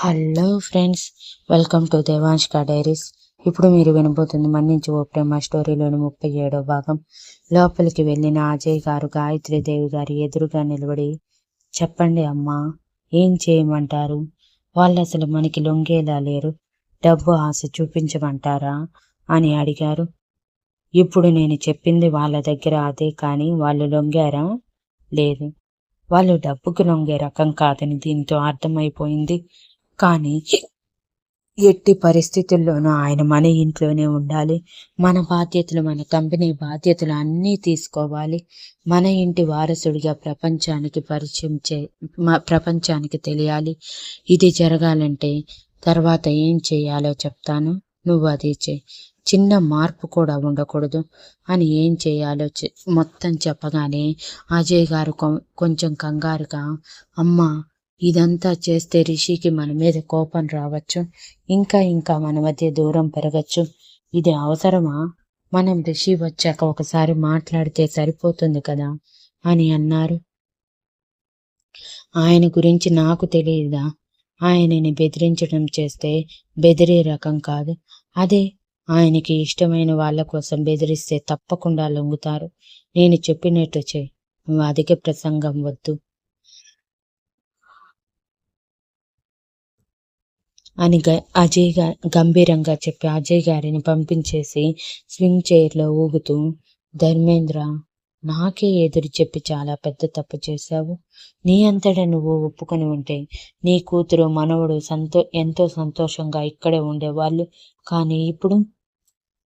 Hello friends welcome to దేవాంష్క diaries. ఇప్పుడు మీరు వినబోతుంది మన్నించి ఓ ప్రేమ స్టోరీలోని ముప్పై ఏడో భాగం. లోపలికి వెళ్ళిన అజయ్ గారు గాయత్రి దేవి గారి ఎదురుగా నిలబడి చెప్పండి అమ్మా ఏం చేయమంటారు? వాళ్ళు అసలు మనకి లొంగేలా లేరు. డబ్బు ఆశ చూపించమంటారా? అని అడిగారు. ఇప్పుడు నేను చెప్పింది వాళ్ళ దగ్గర అదే కానీ వాళ్ళు లొంగారా? లేదు. వాళ్ళు డబ్బుకు లొంగే రకం కాదని దీంతో అర్థమైపోయింది. కానీ ఎట్టి పరిస్థితుల్లోనూ ఆయన మన ఇంట్లోనే ఉండాలి. మన బాధ్యతలు మన కంపెనీ బాధ్యతలు అన్నీ తీసుకోవాలి. మన ఇంటి వారసుడిగా ప్రపంచానికి పరిచయం చే ప్రపంచానికి తెలియాలి. ఇది జరగాలంటే తర్వాత ఏం చేయాలో చెప్తాను. నువ్వు అది చేయి. చిన్న మార్పు కూడా ఉండకూడదు అని ఏం చేయాలో మొత్తం చెప్పగానే అజయ్ గారు కొంచెం కంగారుగా అమ్మ ఇదంతా చేస్తే రిషికి మన మీద కోపం రావచ్చు ఇంకా ఇంకా మన మధ్య దూరం పెరగచ్చు. ఇది అవసరమా? మనం రిషి వచ్చాక ఒకసారి మాట్లాడితే సరిపోతుంది కదా? అని అన్నారు. ఆయన గురించి నాకు తెలియదా? ఆయనని బెదిరించడం చేస్తే బెదిరే రకం కాదు. అదే ఆయనకి ఇష్టమైన వాళ్ళ కోసం బెదిరిస్తే తప్పకుండా లొంగుతారు. నేను చెప్పినట్టు చే అధిక ప్రసంగం వద్దు. అని అజయ్ గంభీరంగా చెప్పి అజయ్ గారిని పంపించేసి స్వింగ్ చైర్లో ఊగుతూ ధర్మేంద్ర నాకే ఎదురు చెప్పి చాలా పెద్ద తప్పు చేశావు. నీ అంతటా నువ్వు ఒప్పుకొని ఉంటే నీ కూతురు మనవడు సంతో ఎంతో సంతోషంగా ఇక్కడే ఉండేవాళ్ళు. కానీ ఇప్పుడు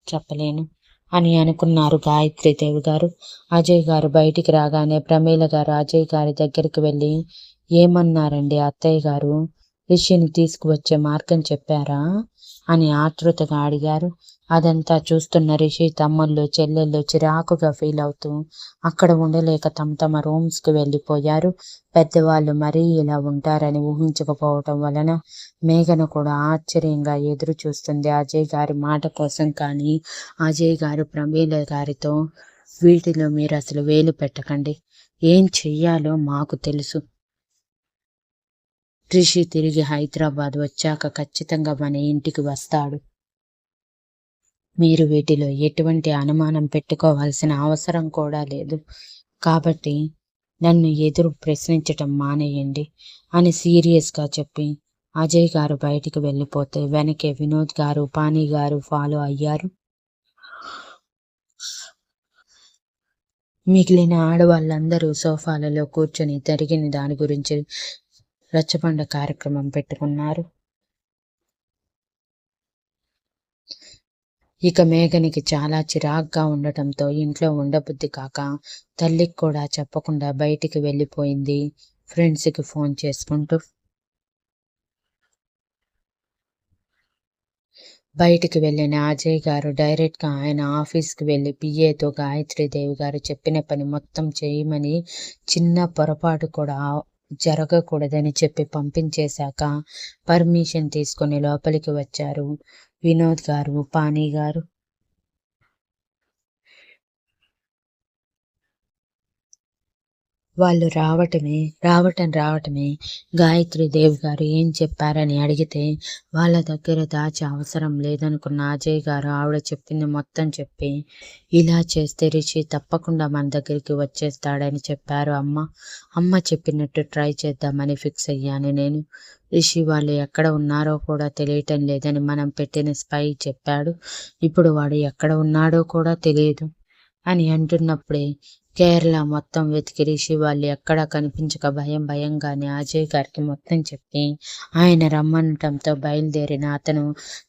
చెప్పలేను అని అనుకున్నారు గాయత్రి దేవి గారు. అజయ్ గారు బయటికి రాగానే ప్రమీల గారు అజయ్ గారి దగ్గరికి వెళ్ళి ఏమన్నారండి అత్తయ్య గారు? రిషిని తీసుకువచ్చే మార్గం చెప్పారా? అని ఆతృతగా అడిగారు. అదంతా చూస్తున్న రిషి తమ్ముళ్ళు చెల్లెళ్ళు చిరాకుగా ఫీల్ అవుతూ అక్కడ ఉండలేక తమ తమ రూమ్స్కి వెళ్ళిపోయారు. పెద్దవాళ్ళు మరీ ఇలా ఉంటారని ఊహించకపోవటం వలన మేఘన కూడా ఆశ్చర్యంగా ఎదురు చూస్తుంది. అజయ్ గారి మాట కోసం కానీ అజయ్ గారు ప్రమీల గారితో వీటిలో మీరు అసలు వేలు పెట్టకండి. ఏం చెయ్యాలో మాకు తెలుసు. రిషి తిరిగి హైదరాబాద్ వచ్చాక ఖచ్చితంగా మన ఇంటికి వస్తాడు. మీరు వీటిలో ఎటువంటి అనుమానం పెట్టుకోవాల్సిన అవసరం కూడా లేదు. కాబట్టి నన్ను ఎదురు ప్రశ్నించటం మానేయండి అని సీరియస్గా చెప్పి అజయ్ గారు బయటికి వెళ్ళిపోతే వెనకే వినోద్ గారు పానీ గారు ఫాలో అయ్యారు. మిగిలిన ఆడవాళ్ళందరూ సోఫాలలో కూర్చొని జరిగిన దాని గురించి రచ్చబండ కార్యక్రమం పెట్టుకున్నారు. ఇక మేఘనికి చాలా చిరాగ్గా ఉండటంతో ఇంట్లో ఉండబుద్ధి కాక తల్లికి కూడా చెప్పకుండా బయటికి వెళ్ళిపోయింది. ఫ్రెండ్స్కి ఫోన్ చేసుకుంటూ బయటికి వెళ్ళిన అజయ్ గారు డైరెక్ట్గా ఆయన ఆఫీస్కి వెళ్ళి పిఏతో దేవి గారు చెప్పిన పని మొత్తం చేయమని చిన్న పొరపాటు కూడా జరగకూడదని చెప్పి పంపించేశాక పర్మిషన్ తీసుకుని లోపలికి వచ్చారు. వినోద్ గారు పానీ గారు వాళ్ళు రావటమే రావటం రావటమే. గాయత్రి దేవ్ గారు ఏం చెప్పారని అడిగితే వాళ్ళ దగ్గర దాచి అవసరం లేదనుకున్న అజయ్ గారు ఆవిడ చెప్పింది మొత్తం చెప్పి ఇలా చేస్తే రిషి తప్పకుండా మన దగ్గరికి వచ్చేస్తాడని చెప్పారు అమ్మ. అమ్మ చెప్పినట్టు ట్రై చేద్దామని ఫిక్స్ అయ్యాను నేను. రిషి వాళ్ళు ఎక్కడ ఉన్నారో కూడా తెలియటం లేదని మనం పెట్టిన స్పై చెప్పాడు. ఇప్పుడు వాడు ఎక్కడ ఉన్నాడో కూడా తెలియదు అని అంటున్నప్పుడే కేరళ మొత్తం వెతికి రిషి వాళ్ళు ఎక్కడా కనిపించక భయం భయంగానే అజయ్ గారికి మొత్తం చెప్పి ఆయన రమ్మనటంతో బయలుదేరిన అతను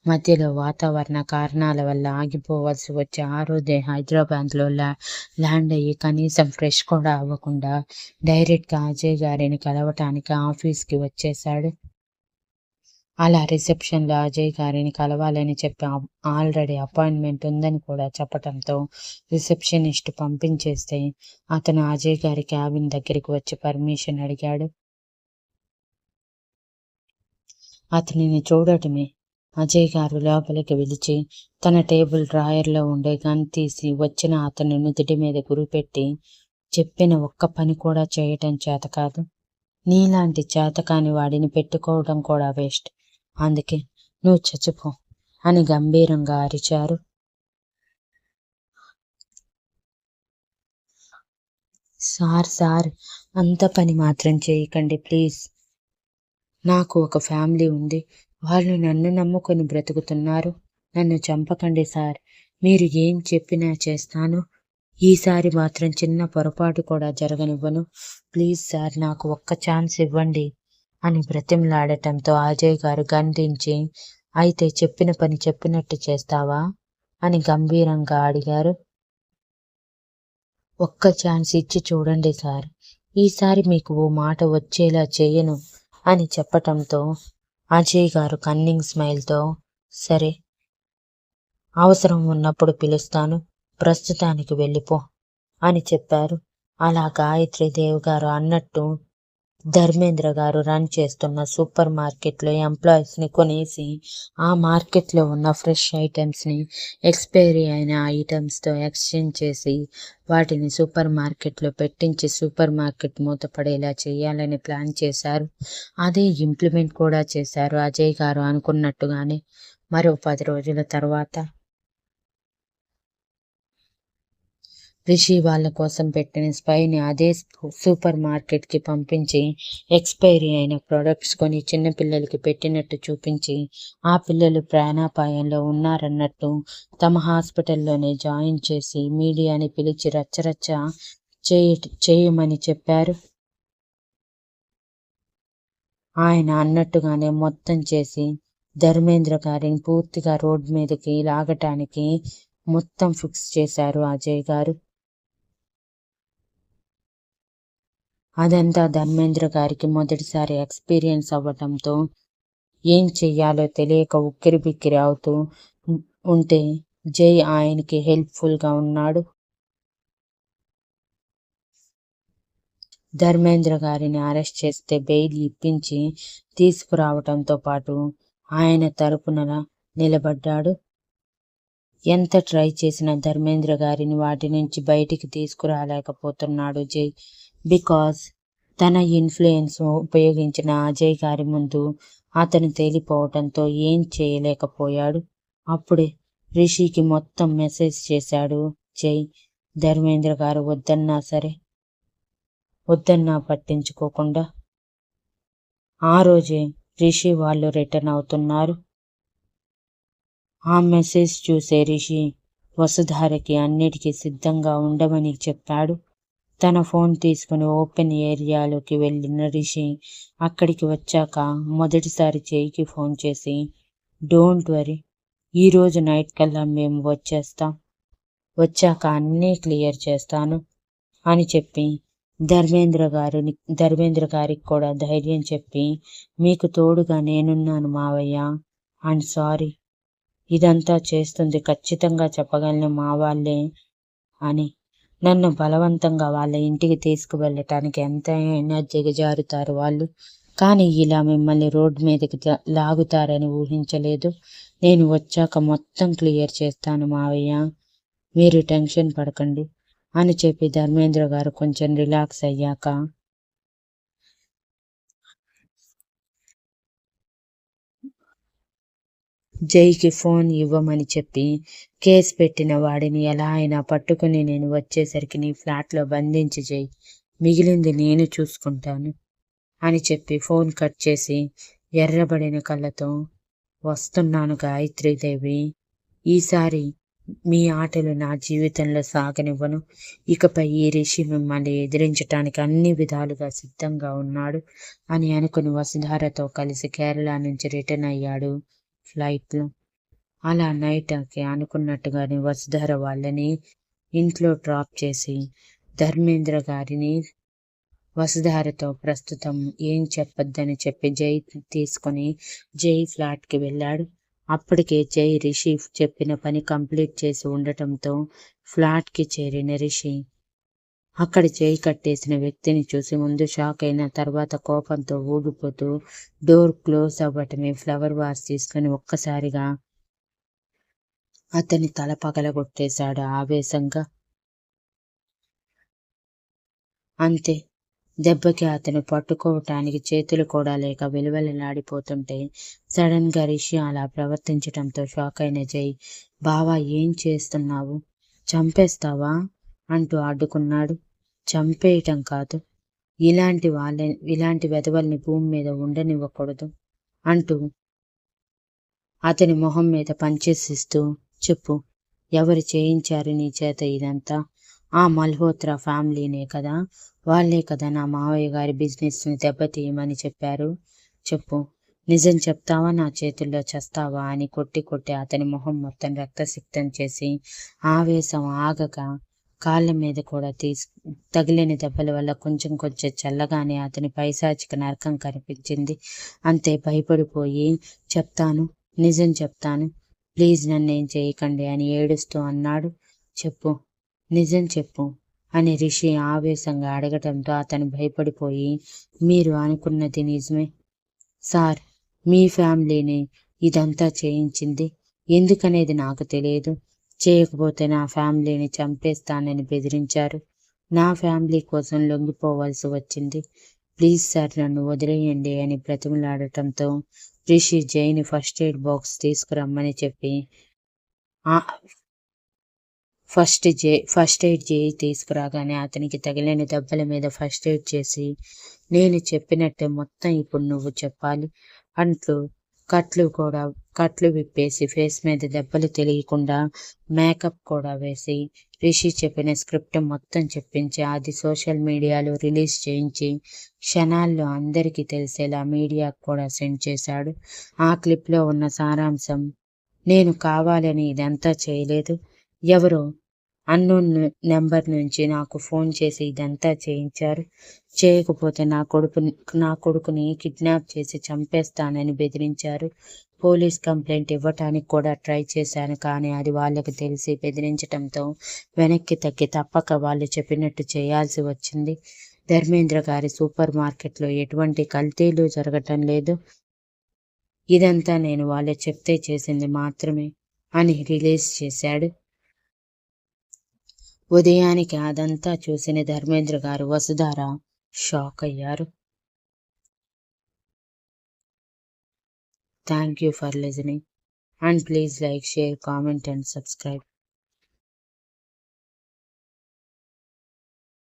మధ్యలో వాతావరణ కారణాల వల్ల ఆగిపోవలసి వచ్చి ఆ రోజే హైదరాబాద్లో ల్యాండ్ అయ్యి కనీసం ఫ్రెష్ కూడా అవ్వకుండా డైరెక్ట్గా అజయ్ గారిని కలవటానికి ఆఫీస్కి వచ్చేశాడు. అలా రిసెప్షన్లో అజయ్ గారిని కలవాలని చెప్పి ఆల్రెడీ అపాయింట్మెంట్ ఉందని కూడా చెప్పడంతో రిసెప్షనిస్ట్ పంపించేస్తే అతను అజయ్ గారి క్యాబిన్ దగ్గరికి వచ్చి పర్మిషన్ అడిగాడు. అతనిని చూడటమే అజయ్ గారు లోపలికి పిలిచి తన టేబుల్ డ్రాయర్లో ఉండే గన్ తీసి వచ్చిన అతని నుదుటి మీద గురిపెట్టి చెప్పిన ఒక్క పని కూడా చేయటం చేత కాదు. నీలాంటి చేతకాని వాడిని పెట్టుకోవడం కూడా వేస్ట్. అందుకే నువ్వు చచ్చిపో అని గంభీరంగా అరిచారు. సార్ సార్ అంత పని మాత్రం చేయకండి ప్లీజ్. నాకు ఒక ఫ్యామిలీ ఉంది. వాళ్ళు నన్ను నమ్ముకొని బ్రతుకుతున్నారు. నన్ను చంపకండి సార్. మీరు ఏం చెప్పినా చేస్తాను. ఈసారి మాత్రం చిన్న పొరపాటు కూడా జరగనివ్వను. ప్లీజ్ సార్ నాకు ఒక్క ఛాన్స్ ఇవ్వండి. అని బ్రతిమలాడటంతో అజయ్ గారు గంధించి అయితే చెప్పిన పని చెప్పినట్టు చేస్తావా? అని గంభీరంగా అడిగారు. ఒక్క ఛాన్స్ ఇచ్చి చూడండి సార్. ఈసారి మీకు ఓ మాట వచ్చేలా చేయను అని చెప్పటంతో అజయ్ గారు కన్నింగ్ స్మైల్తో సరే అవసరం ఉన్నప్పుడు పిలుస్తాను. ప్రస్తుతానికి వెళ్ళిపో అని చెప్పారు. అలా గాయత్రి దేవ్ గారు అన్నట్టు ధర్మేంద్ర గారు రన్ చేస్తున్న సూపర్ మార్కెట్లో ఎంప్లాయీస్ని కొనేసి ఆ మార్కెట్లో ఉన్న ఫ్రెష్ ఐటమ్స్ని ఎక్స్పైరీ అయిన ఐటమ్స్తో ఎక్స్చేంజ్ చేసి వాటిని సూపర్ మార్కెట్లో పెట్టించి సూపర్ మార్కెట్ మూతపడేలా చేయాలని ప్లాన్ చేశారు. అదే ఇంప్లిమెంట్ కూడా చేశారు అజయ్ గారు అనుకున్నట్టుగానే మరో పది రోజుల తర్వాత. రిషి వాళ్ళ కోసం పెట్టిన స్పైని అదే సూపర్ మార్కెట్కి పంపించి ఎక్స్పైరీ అయిన ప్రొడక్ట్స్ కొని చిన్నపిల్లలకి పెట్టినట్టు చూపించి ఆ పిల్లలు ప్రాణాపాయంలో ఉన్నారన్నట్టు తమ హాస్పిటల్లోనే జాయిన్ చేసి మీడియాని పిలిచి రచ్చరచ్చ చేయ చేయమని చెప్పారు. ఆయన అన్నట్టుగానే మొత్తం చేసి ధర్మేంద్ర గారిని పూర్తిగా రోడ్ మీదకి లాగటానికి మొత్తం ఫిక్స్ చేశారు అజయ్ గారు. అదంతా ధర్మేంద్ర గారికి మొదటిసారి ఎక్స్పీరియన్స్ అవ్వటంతో ఏం చెయ్యాలో తెలియక ఉక్కిరి బిక్కిరి అవుతూ ఉంటే జై ఆయనకి హెల్ప్ఫుల్గా ఉన్నాడు. ధర్మేంద్ర గారిని అరెస్ట్ చేస్తే బెయిల్ ఇప్పించి తీసుకురావటంతో పాటు ఆయన తరపున నిలబడ్డాడు. ఎంత ట్రై చేసినా ధర్మేంద్ర గారిని వాటి నుంచి బయటికి తీసుకురాలేకపోతున్నాడు జై. బికాజ్ తన ఇన్ఫ్లుయెన్స్ ఉపయోగించిన అజయ్ గారి ముందు అతను తేలిపోవటంతో ఏం చేయలేకపోయాడు. అప్పుడే రిషికి మొత్తం మెసేజ్ చేశాడు జై ధర్మేంద్ర గారు వద్దన్నా సరే వద్దన్నా పట్టించుకోకుండా. ఆ రోజే రిషి వాళ్ళు రిటర్న్ అవుతున్నారు. ఆ మెసేజ్ చూసే రిషి వసుధారకి అన్నిటికీ సిద్ధంగా ఉండమని చెప్పాడు. తన ఫోన్ తీసుకుని ఓపెన్ ఏరియాలోకి వెళ్ళిన రిషి అక్కడికి వచ్చాక మొదటిసారి చేయికి ఫోన్ చేసి డోంట్ వరీ ఈరోజు నైట్ కల్లా మేము వచ్చేస్తాం వచ్చాక అన్నీ క్లియర్ చేస్తాను అని చెప్పి ధర్మేంద్ర గారిని ధర్మేంద్ర గారికి కూడా ధైర్యం చెప్పి మీకు తోడుగా నేనున్నాను మావయ్య అండ్ సారీ ఇదంతా చేస్తుంది ఖచ్చితంగా చెప్పగలను మా వాళ్ళే అని నన్ను బలవంతంగా వాళ్ళ ఇంటికి తీసుకువెళ్ళటానికి ఎంతైనా దిగజారుతారు వాళ్ళు. కానీ ఇలా మిమ్మల్ని రోడ్ మీదకి లాగుతారని ఊహించలేదు. నేను వచ్చాక మొత్తం క్లియర్ చేస్తాను మావయ్య. మీరు టెన్షన్ పడకండి అని చెప్పి ధర్మేంద్ర గారు కొంచెం రిలాక్స్ అయ్యాక జైకి ఫోన్ ఇవ్వమని చెప్పి కేసు పెట్టిన వాడిని ఎలా అయినా పట్టుకుని నేను వచ్చేసరికి నీ ఫ్లాట్లో బంధించి జై. మిగిలింది నేను చూసుకుంటాను అని చెప్పి ఫోన్ కట్ చేసి ఎర్రబడిన కళ్ళతో వస్తున్నాను గాయత్రీదేవి. ఈసారి మీ ఆటలు నా జీవితంలో సాగనివ్వను. ఇకపై ఈ రిషి మిమ్మల్ని ఎదిరించటానికి అన్ని విధాలుగా సిద్ధంగా ఉన్నాడు అని అనుకుని వసుధారతో కలిసి కేరళ నుంచి రిటర్న్ అయ్యాడు. ఫ్లైట్లో అలా నైట్కి అనుకున్నట్టుగానే వసుధర వాళ్ళని ఇంట్లో డ్రాప్ చేసి ధర్మేంద్ర గారిని వసుధారతో ప్రస్తుతం ఏం చెప్పొద్దని చెప్పి జై తీసుకొని జై ఫ్లాట్కి వెళ్ళాడు. అప్పటికే జై రిషి చెప్పిన పని కంప్లీట్ చేసి ఉండటంతో ఫ్లాట్కి చేరిన రిషి అక్కడ చేయి కట్టేసిన వ్యక్తిని చూసి ముందు షాక్ అయిన తర్వాత కోపంతో ఊగిపోతూ డోర్ క్లోజ్ అవ్వటమే ఫ్లవర్ వాష్ తీసుకుని ఒక్కసారిగా అతని తల పగలగొట్టేశాడు ఆవేశంగా. అంతే. దెబ్బకి అతను పట్టుకోవటానికి చేతులు కూడా లేక విలువెలలాడిపోతుంటే సడన్గా రిషి అలా ప్రవర్తించటంతో షాక్ అయిన జై బావా ఏం చేస్తున్నావు? చంపేస్తావా? అంటూ అడ్డుకున్నాడు. చంపేయటం కాదు. ఇలాంటి వాళ్ళ ఇలాంటి వెధవల్ని భూమి మీద ఉండనివ్వకూడదు అంటూ అతని మొహం మీద పంచేసిస్తూ చెప్పు ఎవరు చేయించారు నీ చేత ఇదంతా? ఆ మల్హోత్రా ఫ్యామిలీనే కదా? వాళ్ళే కదా నా మావయ్య గారి బిజినెస్ని దెబ్బతీయమని చెప్పారు. చెప్పు నిజం చెప్తావా? నా చేతుల్లో చస్తావా? అని కొట్టి కొట్టి అతని మొహం మొత్తం రక్తసిక్తం చేసి ఆవేశం ఆగక కాళ్ళ మీద కూడా తీసు తగిలిన దెబ్బల వల్ల కొంచెం కొంచెం చల్లగానే అతని పైశాచిక నరకం కనిపించింది. అంతే భయపడిపోయి చెప్తాను నిజం చెప్తాను. ప్లీజ్ నన్నేం చేయకండి అని ఏడుస్తూ అన్నాడు. చెప్పు నిజం చెప్పు అని రిషి ఆవేశంగా అడగటంతో అతను భయపడిపోయి మీరు అనుకున్నది నిజమే. సార్ మీ ఫ్యామిలీని ఇదంతా చేయించింది. ఎందుకనేది నాకు తెలియదు. చేయకపోతే నా ఫ్యామిలీని చంపేస్తానని బెదిరించారు. నా ఫ్యామిలీ కోసం లొంగిపోవాల్సి వచ్చింది. ప్లీజ్ సార్ నన్ను వదిలేయండి అని బ్రతిమలాడటంతో రిషి జైని ఫస్ట్ ఎయిడ్ బాక్స్ తీసుకురమ్మని చెప్పి ఫస్ట్ జే ఫస్ట్ ఎయిడ్ చేయి తీసుకురాగానే అతనికి తగిలిన దెబ్బల మీద ఫస్ట్ ఎయిడ్ చేసి నేను చెప్పినట్టే మొత్తం ఇప్పుడు నువ్వు చెప్పాలి అంటూ కట్లు కూడా కట్లు విప్పేసి ఫేస్ మీద దెబ్బలు తెలియకుండా మేకప్ కూడా వేసి రిషి చెప్పిన స్క్రిప్ట్ మొత్తం చెప్పించి అది సోషల్ మీడియాలో రిలీజ్ చేయించి క్షణాల్లో అందరికీ తెలిసేలా మీడియాకు కూడా సెండ్ చేశాడు. ఆ క్లిప్లో ఉన్న సారాంశం నేను కావాలని ఇదంతా చేయలేదు. ఎవరో అన్నోన్ నెంబర్ నుంచి నాకు ఫోన్ చేసి ఇదంతా చేయించారు. చేయకపోతే నా కొడుకు నా కొడుకుని కిడ్నాప్ చేసి చంపేస్తానని బెదిరించారు. పోలీస్ కంప్లైంట్ ఇవ్వటానికి కూడా ట్రై చేశాను కానీ అది వాళ్ళకి తెలిసి బెదిరించడంతో వెనక్కి తగ్గి తప్పక వాళ్ళు చెప్పినట్టు చేయాల్సి వచ్చింది. ధర్మేంద్ర గారి సూపర్ మార్కెట్లో ఎటువంటి కల్తీలు జరగటం లేదు. ఇదంతా నేను వాళ్ళు చెప్తే చేసింది మాత్రమే అని రిలీజ్ చేశాడు. ఉదయానికి అదంతా చూసిన ధర్మేంద్ర గారు వసుధార షాక్ అయ్యారు. Thank you for listening and please like share comment and subscribe